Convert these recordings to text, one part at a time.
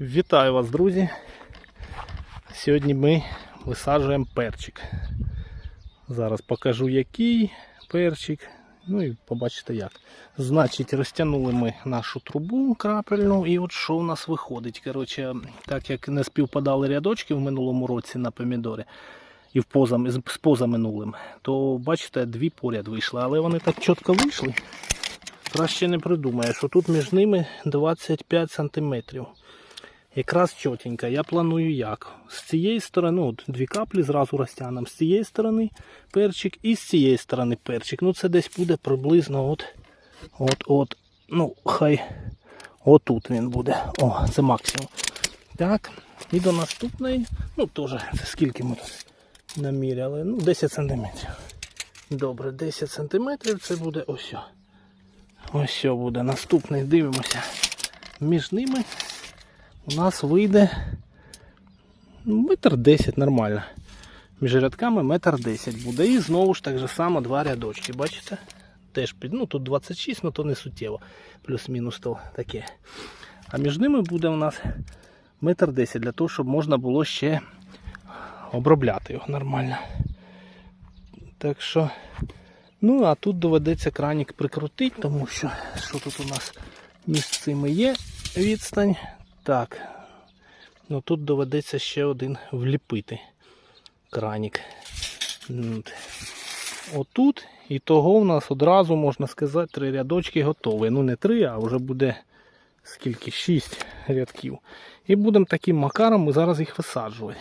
Вітаю вас, друзі! Сьогодні ми висаджуємо перчик. Зараз покажу який перчик. Ну і побачите як. Значить, розтягнули ми нашу трубу крапельну, і от що у нас виходить. Коротше, так як не співпадали рядочки в минулому році на помідори і в поза, з позаминулим, то бачите, дві поряд вийшли, але вони так чітко вийшли. Краще не придумаєш, що тут між ними 25 сантиметрів. Якраз чотенько. Я планую як. З цієї сторони, от дві каплі зразу розтягнемо. З цієї сторони перчик і з цієї сторони перчик. Ну це десь буде приблизно от, от, от, ну хай отут він буде. О, це максимум. Так, і до наступної, ну теж, це скільки ми тут наміряли? Ну, 10 сантиметрів. Добре, 10 сантиметрів це буде ось. Ось буде наступний. Дивимося. Між ними у нас вийде ну, метр десять нормально. Між рядками метр десять буде. І знову ж так же само два рядочки. Бачите? Теж під, ну тут 26, але то не суттєво. Плюс-мінус то таке. А між ними буде у нас метр десять для того, щоб можна було ще обробляти його нормально. Так що, ну а тут доведеться кранік прикрутити, тому що що тут у нас між цими є відстань. Так, ну тут доведеться ще один вліпити кранік. Отут і того у нас одразу, можна сказати, три рядочки готові. Ну не три, а вже буде скільки? Шість рядків. І будемо таким макаром ми зараз їх висаджувати.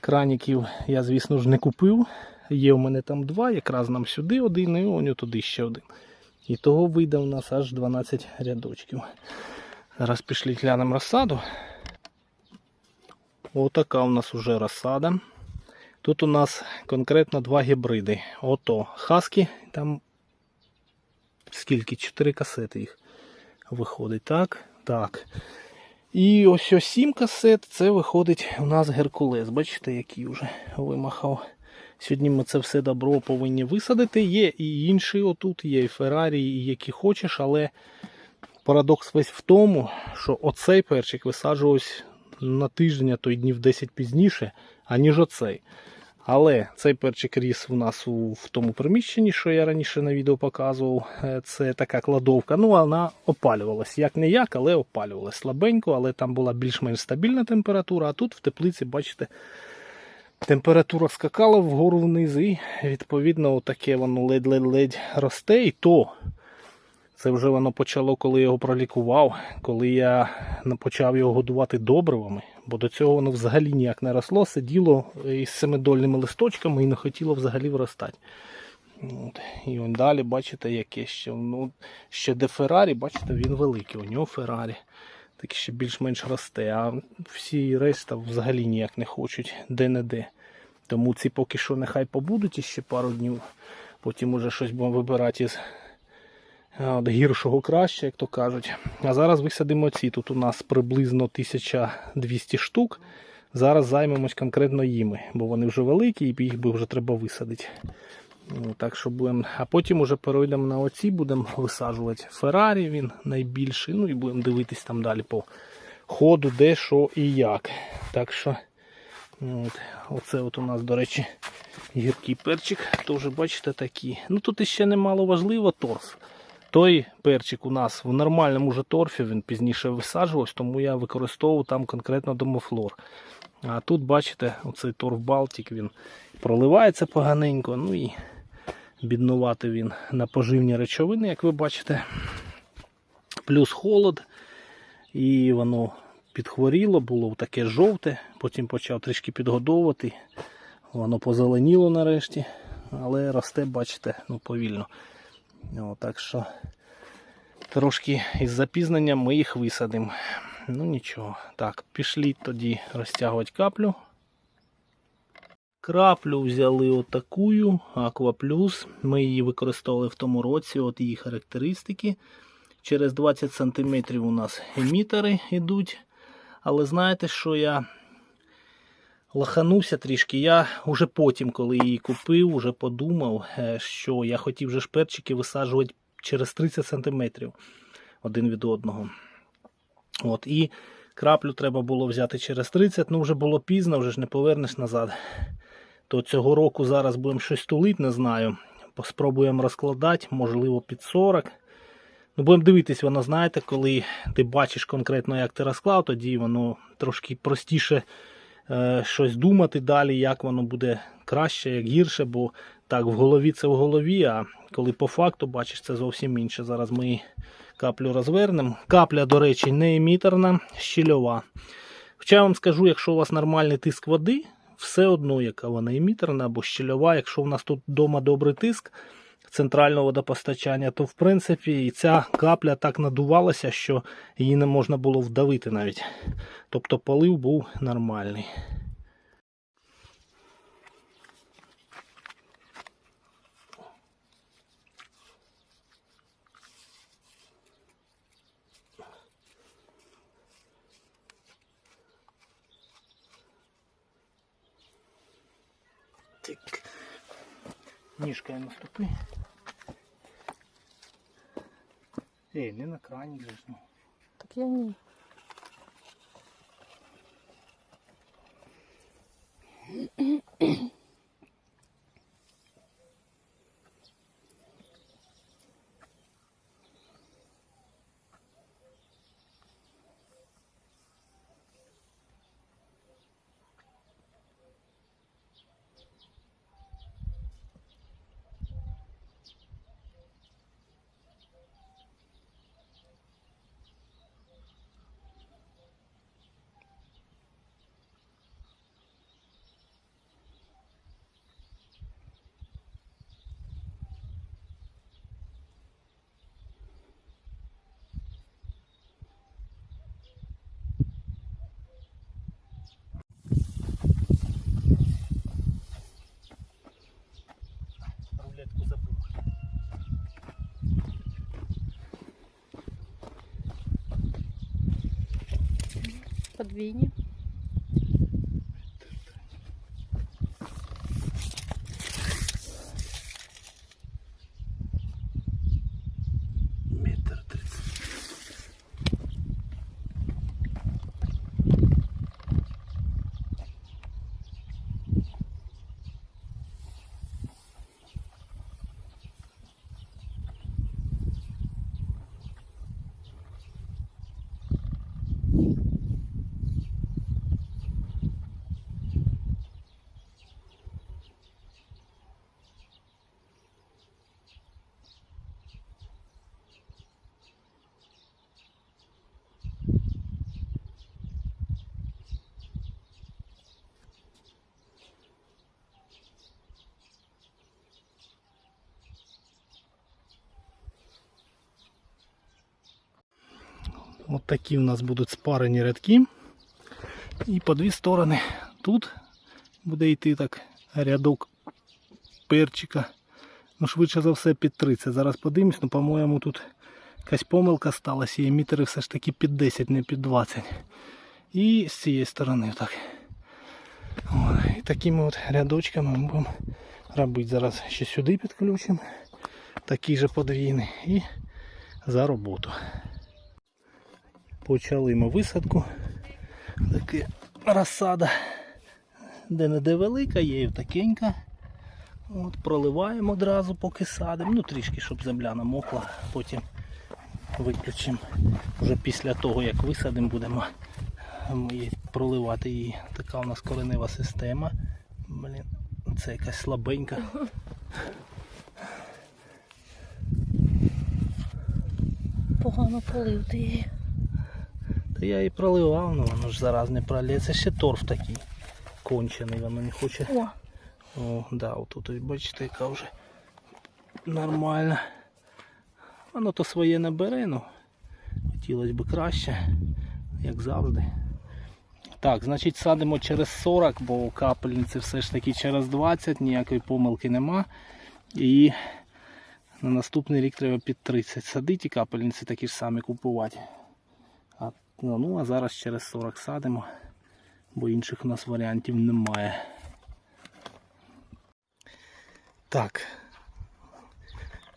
Краніків я, звісно ж, не купив. Є у мене там два, якраз нам сюди один і он туди ще один. І того вийде у нас аж 12 рядочків. Зараз пішли глянемо розсаду. Отака у нас уже розсада. Тут у нас конкретно два гібриди. Ото хаски, там скільки? 4 касети їх виходить. Так, так. І ось ось 7 касет, це виходить у нас Геркулес. Бачите, який вже вимахав. Сьогодні ми це все добро повинні висадити. Є і інші отут, є і Феррарі, і які хочеш, але Парадокс весь в тому, що оцей перчик висаджувався на тиждень, а то й днів 10 пізніше, аніж оцей. Але цей перчик ріс у нас у, в тому приміщенні, що я раніше на відео показував. Е, Це така кладовка. Ну, вона опалювалась. Як не як, але опалювалась слабенько, але там була більш-менш стабільна температура, а тут в теплиці, бачите, температура скакала вгору вниз, і відповідно таке воно ледь-ледь росте. І то це вже воно почало, коли я його пролікував, коли я почав його годувати добривами, бо до цього воно взагалі ніяк не росло, сиділо із семидольними листочками і не хотіло взагалі виростати. От. І он далі, бачите, яке ще. Ну, ще де Феррарі, бачите, він великий. У нього Феррарі. Так ще більш-менш росте. А всі решта взагалі ніяк не хочуть де-не-де. Тому ці поки що нехай побудуть іще пару днів. Потім уже щось будемо вибирати із От гіршого краще, як то кажуть. А зараз висадимо ці. Тут у нас приблизно 1200 штук. Зараз займемось конкретно їми, бо вони вже великі і їх би вже треба висадити. Ну, Так що будемо, А потім вже перейдемо на оці, будемо висаджувати Феррарі, він найбільший. Ну і будемо дивитись там далі по ходу, де, що і як. Так що от, оце от у нас, до речі, гіркий перчик. Теж, бачите, такі. Ну тут іще немало важливо торф. Той перчик у нас в нормальному же торфі, він пізніше висаджувався, тому я використовував там конкретно домофлор. А тут, бачите, оцей торф Балтик, він проливається поганенько, ну і біднувати він на поживні речовини, як ви бачите. Плюс холод. І воно підхворіло, було таке жовте, потім почав трішки підгодовувати. Воно позеленіло нарешті, але росте, бачите, ну повільно. О, так що трошки із запізненням ми їх висадимо. Ну нічого. Так, пішли тоді розтягувати каплю. Краплю взяли отакую, Aqua Plus. Ми її використовували в тому році, от її характеристики. Через 20 см у нас емітери йдуть. Але знаєте, що я лаханувся трішки. Я вже потім, коли її купив, вже подумав, е, що я хотів вже шперчики висаджувати через 30 см один від одного. От, І Краплю треба було взяти через 30, ну вже було пізно, вже ж не повернеш назад. То цього року зараз будемо щось тулити, не знаю. Спробуємо розкладати, можливо, під 40. Ну, будемо дивитись, воно, знаєте, коли ти бачиш конкретно, як ти розклав, тоді воно трошки простіше е, щось думати далі, як воно буде краще, як гірше, бо так, в голові це в голові, а коли по факту бачиш, це зовсім інше. Зараз ми каплю розвернемо. Капля, до речі, не емітерна, щільова. Хоча я вам скажу, якщо у вас нормальний тиск води, все одно, яка вона емітерна або щільова, якщо у нас тут вдома добрий тиск центрального водопостачання, то в принципі і ця капля так надувалася, що її не можна було вдавити навіть. Тобто полив був нормальний. Так. Ніжкою наступи. Ей, не на крані же. Так я ні. Подвійні. От такі у нас будуть спарені рядки. І по дві сторони. Тут буде йти так рядок перчика. Ну, швидше за все під 30. Зараз подивимось, ну, по-моєму, тут якась помилка сталася, і емітери все ж таки під 10, не під 20. І з цієї сторони так. От, і такими от рядочками ми будемо робити. Зараз ще сюди підключимо. Такий же подвійний. І за роботу. Почали ми висадку. Таке розсада. Де не де велика, є і такенька. От, проливаємо одразу, поки садимо. Ну трішки, щоб земля намокла, потім виключимо. Вже після того, як висадимо, будемо проливати її. Така у нас коренева система. Блін, це якась слабенька. Погано полив ти її. Та я і проливав, ну воно ж зараз не пролє. Це ще торф такий кончений, воно не хоче. О, О, да, отут бачите, яка вже нормальна. Воно то своє не бере, ну хотілося б краще, як завжди. Так, значить садимо через 40, бо капельниці все ж таки через 20, ніякої помилки нема. І на наступний рік треба під 30 садити і капельниці такі ж самі купувати. А, ну, а зараз через 40 садимо, бо інших у нас варіантів немає. Так.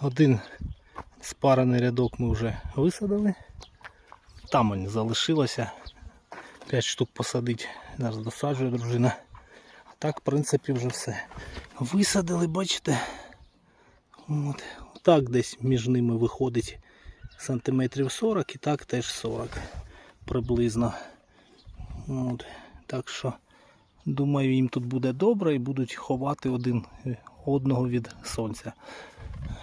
Один спарений рядок ми вже висадили. Там він залишилося. 5 штук посадить. Зараз досаджує дружина. А так, в принципі, вже все. Висадили, бачите? От. Так десь між ними виходить сантиметрів 40 і так теж 40 приблизно. От. Так що, думаю, їм тут буде добре і будуть ховати один одного від сонця,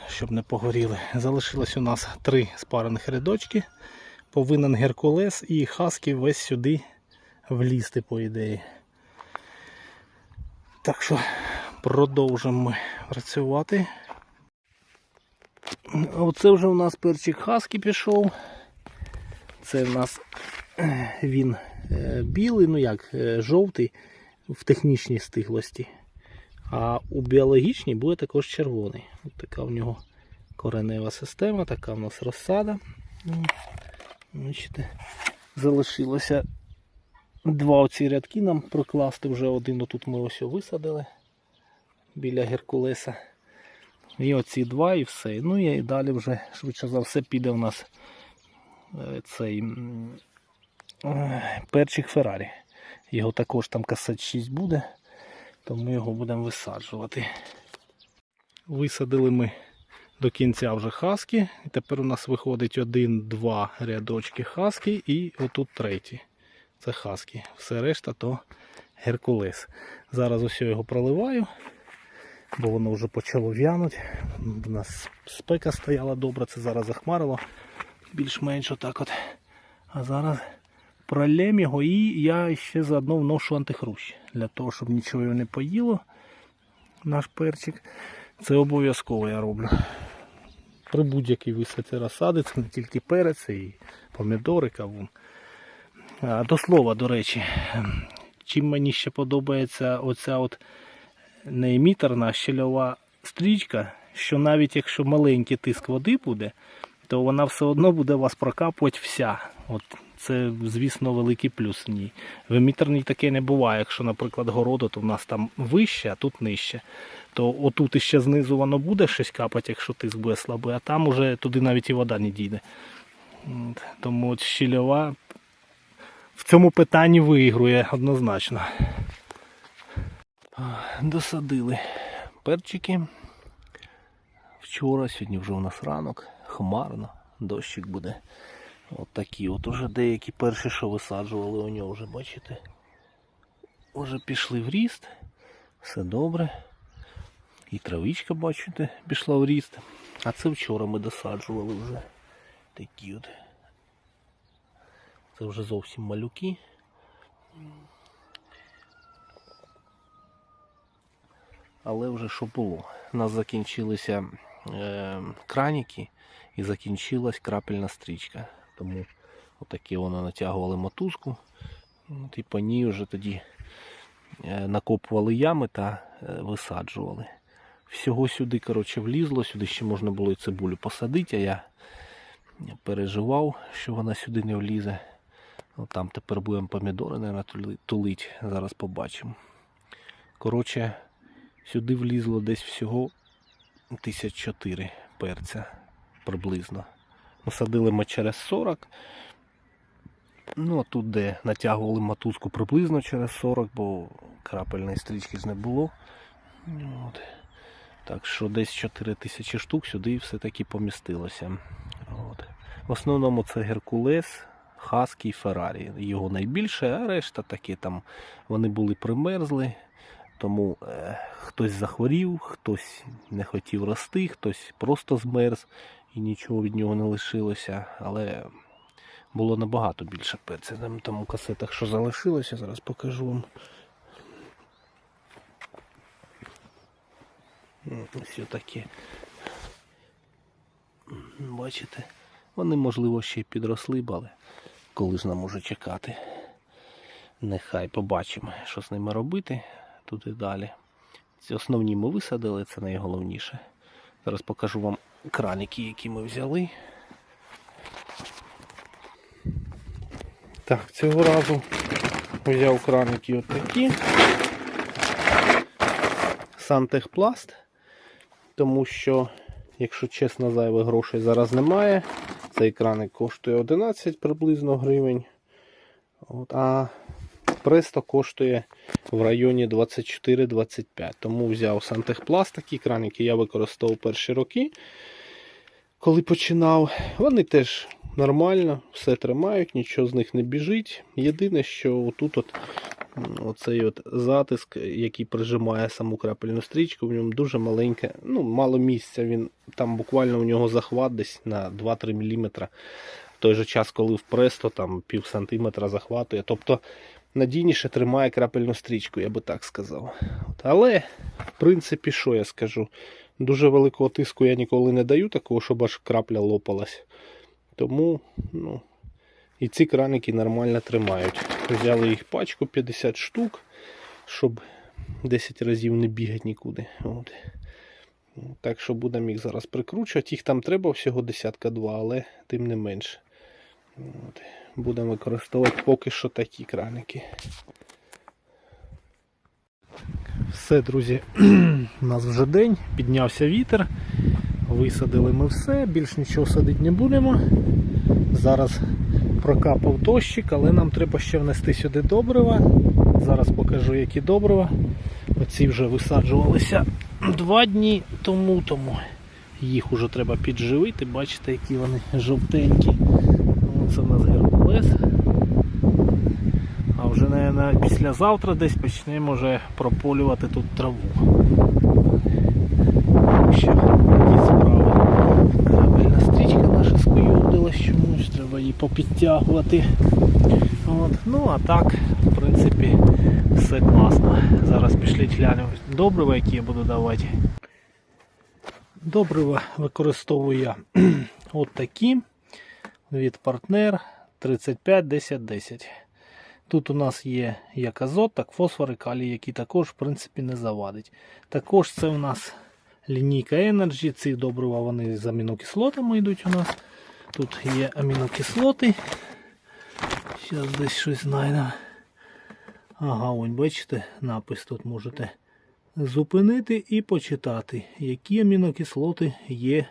щоб не погоріли. Залишилось у нас три спарених рядочки. Повинен Геркулес і Хаски весь сюди влізти, по ідеї. Так що продовжимо ми працювати. Оце вже у нас перчик Хаскі пішов. Це в нас е, він е, білий, ну як, е, жовтий в технічній стиглості. А у біологічній буде також червоний. Ось така в нього коренева система, така в нас розсада. Ну, Бачите, залишилося два оці рядки нам прокласти. Вже один отут ми ось висадили біля Геркулеса. І оці два і все. Ну і далі вже швидше за все піде у нас цей е, перчик Феррарі. Його також там касет 6 буде, то ми його будемо висаджувати. Висадили ми до кінця вже хаски. І тепер у нас виходить один-два рядочки хаски і отут третій. Це хаски. Все решта то Геркулес. Зараз ось його проливаю, бо воно вже почало в'янути. У нас спека стояла добре, це зараз захмарило більш-менш отак от. А зараз пролем його і я ще заодно вношу антихрущ. Для того, щоб нічого його не поїло. Наш перчик. Це обов'язково я роблю. При будь-якій висадці розсади, це не тільки перець, і помідори, кавун. До слова, до речі, чим мені ще подобається оця от не емітерна, а щільова стрічка, що навіть якщо маленький тиск води буде, то вона все одно буде вас прокапувати вся. От це, звісно, великий плюс в ній. В емітерній таке не буває. Якщо, наприклад, городу, то в нас там вище, а тут нижче. То отут іще знизу воно буде щось капати, якщо тиск буде слабий, а там уже туди навіть і вода не дійде. Тому от щільова в цьому питанні виігрує однозначно. Досадили перчики. Вчора, сьогодні вже у нас ранок, хмарно, дощик буде. От такі от уже деякі перші, що висаджували у нього вже, бачите? Уже пішли в ріст, все добре. І травичка, бачите, пішла в ріст. А це вчора ми досаджували вже такі от. Це вже зовсім малюки. Але вже що було? У нас закінчилися краніки і закінчилась крапельна стрічка. Тому отакі воно натягували мотузку. От і по ній вже тоді е, накопували ями та е, висаджували. Всього сюди коротше, влізло, сюди ще можна було і цибулю посадити, а я переживав, що вона сюди не влізе. Ну, там тепер будемо помідори, мабуть, тулить. Зараз побачимо. Коротше, сюди влізло десь всього 1004 перця приблизно. Насадили ми через 40. Ну, а тут, де натягували мотузку приблизно через 40, бо крапельної стрічки ж не було. От. Так що десь 4 тисячі штук сюди все-таки помістилося. От. В основному це Геркулес, Хаскі і Феррарі. Його найбільше, а решта такі там вони були примерзли. Тому е, хтось захворів, хтось не хотів рости, хтось просто змерз і нічого від нього не лишилося. Але було набагато більше перця. Там, у касетах, що залишилося, зараз покажу вам. Ось такі. Бачите? Вони, можливо, ще й підросли але коли ж нам може чекати. Нехай побачимо, що з ними робити тут і далі. Ці основні ми висадили, це найголовніше. Зараз покажу вам краники, які ми взяли. Так, цього разу взяв краники отакі. Сантехпласт, тому що, якщо чесно, зайвих грошей зараз немає. Цей краник коштує 11 приблизно гривень. От, а Престо коштує в районі 24-25. Тому взяв Сантехпласт, такі краники я використовував перші роки. Коли починав, вони теж нормально, все тримають, нічого з них не біжить. Єдине, що тут от, оцей от затиск, який прижимає саму крапельну стрічку, в ньому дуже маленьке, ну, мало місця. Він, там буквально у нього захват десь на 2-3 мм. В той же час, коли в престо там пів сантиметра захватує. Тобто надійніше тримає крапельну стрічку, я би так сказав. Але, в принципі, що я скажу? Дуже великого тиску я ніколи не даю, такого, щоб аж крапля лопалась. Тому, ну, і ці краники нормально тримають. Взяли їх пачку 50 штук, щоб 10 разів не бігати нікуди. От. Так що будемо їх зараз прикручувати. Їх там треба всього десятка два, але тим не менше. От. Будемо використовувати поки що такі краники. Все, друзі, у нас вже день, піднявся вітер. Висадили ми все, більш нічого садити не будемо. Зараз прокапав дощик, але нам треба ще внести сюди добрива. Зараз покажу, які добрива. Оці вже висаджувалися два дні тому, тому їх вже треба підживити. Бачите, які вони жовтенькі. Це у нас геркулес. А вже, мабуть, післязавтра десь почнемо вже прополювати тут траву. Ще такі справи. Корабельна стрічка наша скуюдилась чомусь, треба її попідтягувати. От. Ну а так, в принципі, все класно. Зараз пішли глянемо добрива, які я буду давати. Добрива використовую я от такі від партнер 35 10 10. Тут у нас є як азот, так фосфор і калій, які також в принципі не завадить. Також це у нас лінійка Energy. Ці добрива вони з амінокислотами йдуть у нас. Тут є амінокислоти. Зараз десь щось знайдемо. Ага, ось бачите, напис тут можете зупинити і почитати, які амінокислоти є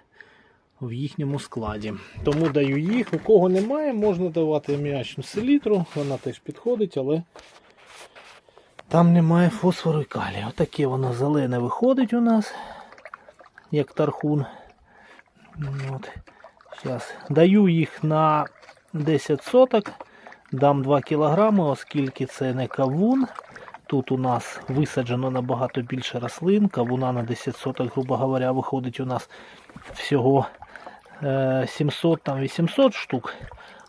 в їхньому складі. Тому даю їх. У кого немає, можна давати аміачну селітру, вона теж підходить, але там немає фосфору і калію. Отаке воно зелене виходить у нас, як тархун. От. Зараз. Даю їх на 10 соток, дам 2 кг, оскільки це не кавун. Тут у нас висаджено набагато більше рослин. Кавуна на 10 соток, грубо говоря, виходить у нас всього е, 700 там 800 штук.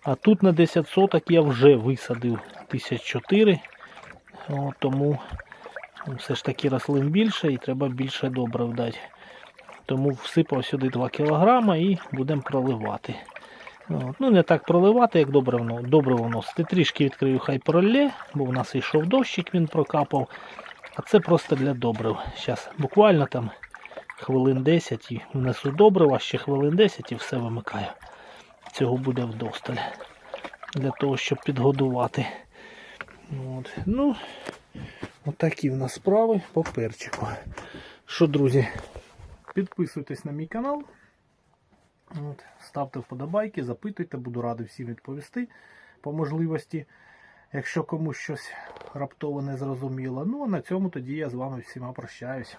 А тут на 10 соток я вже висадив 1004. О, тому все ж таки рослин більше і треба більше добрив дати. Тому всипав сюди 2 кг і будемо проливати. От. Ну, не так проливати, як добре воно, добре вносити. Трішки відкрию хай пролє, бо в нас йшов дощик, він прокапав. А це просто для добрив. Зараз буквально там хвилин 10 і внесу добрива, ще хвилин 10 і все вимикаю. Цього буде вдосталь. Для того, щоб підгодувати. От. Ну, отакі в нас справи по перчику. Що, друзі, підписуйтесь на мій канал. От, ставте вподобайки, запитуйте, буду радий всім відповісти по можливості. Якщо комусь щось раптово не зрозуміло. Ну а на цьому тоді я з вами всіма прощаюсь.